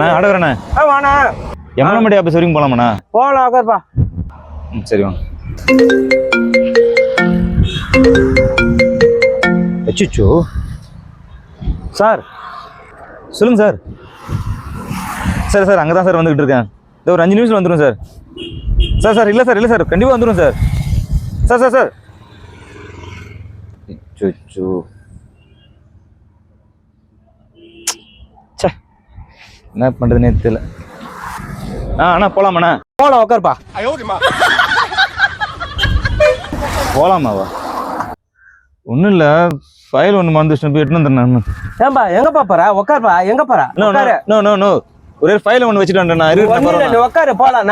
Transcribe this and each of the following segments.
நான் வாண்ணா ஆஃபீஸ் வரைக்கும் போலாமாண்ணா போகலாம் உட்காருப்பா. ம் சரி வாங்க. அச்சுச்சோ. சார் சொல்லுங்க சார். சார் சார் அங்கே தான் சார் வந்துக்கிட்டு இருக்கேன். இதோ ஒரு அஞ்சு நிமிஷம் வந்துடும் சார். சார் சார் இல்லை சார் இல்லை சார். கண்டிப்பாக வந்துடும் சார். Sir sir sir. அச்சோ ச்சே என்ன பண்ணுறதுனே தெரியல. ஆ அண்ணா போகலாமாண்ணா போகலாம் உட்காருப்பா போகலாமாவா ஒன்றும் இல்லை ஃபைல் ஒன்று மறந்துச்சு போய் எட்டுன்னு வந்துடுறேன் ஏன்பா எங்கப்பா போற? உட்காருப்பா எங்க போற? நோ நோ நோ நோ ஒரே ஃபைல் ஒன்று வச்சுட்டு நீ இருக்கேன் உட்காரு போலாம்.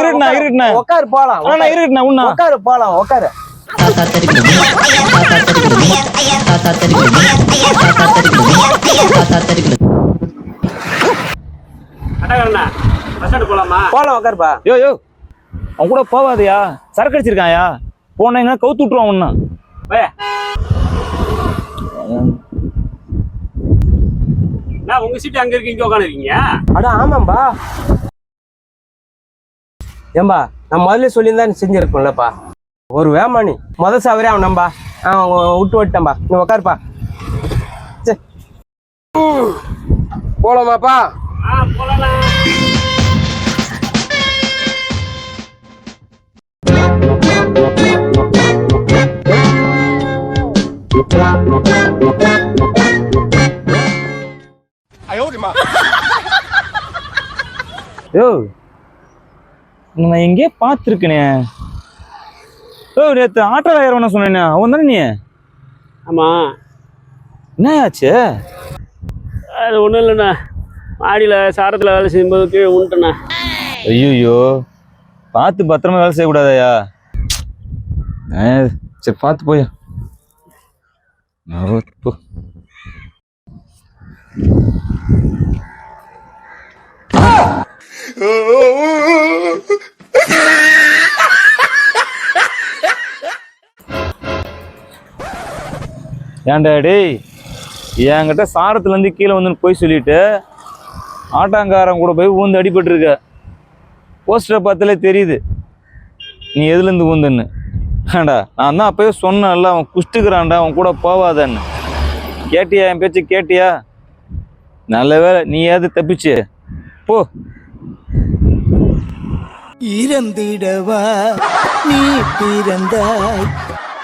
இருட்டுண்ணா, உட்காரு. இருட்டுண்ணா. உட்காரு போலாம். அண்ணா உட்காரு. இருக்கேன் உண்ணா. உட்காரு போலாம் உட்காரு தாத்தா தெரிக்குது தாத்தா தெரிக்குது தாத்தா தெரிக்குது தாத்தா போலாமா? உட்காருப்பா யோ யோ. அவன் கூட போவாதயா சரக்கு அடிச்சிருக்காயா போனீங்கன்னா கவுத்து விட்டுருவான் போய நான் உங்க சீட்டு அங்க இருக்கு இங்க உட்காந்துருக்கீங்க அட ஆமாம்பா. ஏம்பா நான் முதல்ல சொல்லியிருந்தா செஞ்சிருப்பேன்லப்பா. ஒரு வேமானி முத சாவரே அவன் நம்பா. அவன் விட்டு விட்டேன்பா. நீ உட்காருப்பா சே. போலாமாப்பா? யோ. நான் எங்கேயே பார்த்துருக்கனே. யோ நேற்று ஆட்டோ ஏறவன சொன்னேனே. அவன் தானே நீ? ஆமா. என்ன ஆச்சு அது ஒன்றும் இல்லைண்ணா. மாடியில் சாரத்தில் வேலை செய்யும்போது கீழே உண்டுண்ணா ஐயோ பார்த்து பத்திரமா வேலை செய்யக்கூடாதயா சரி பார்த்து போயா ஓ, போ. ஏன்டா டேய்? என்கிட்ட சாரத்துலேருந்து கீழே வந்து போய் சொல்லிட்டு ஆட்டாங்காரன் கூட போய் ஊந்து அடிபட்டுருக்க. போஸ்டரை பார்த்தாலே தெரியுது. நீ எதுலேருந்து ஊந்துன்னு? ஏண்டா நான் தான் அப்போயே சொன்னேன்ல அவன் குஷ்டுக்கிறான்டா அவன் கூட போவாதன்னு. கேட்டியா? என் பேச்சு கேட்டியா? நல்ல வேலை நீ ஏது தப்பிச்சு? போ. இறந்திடவா? நீ பிறந்தாய்.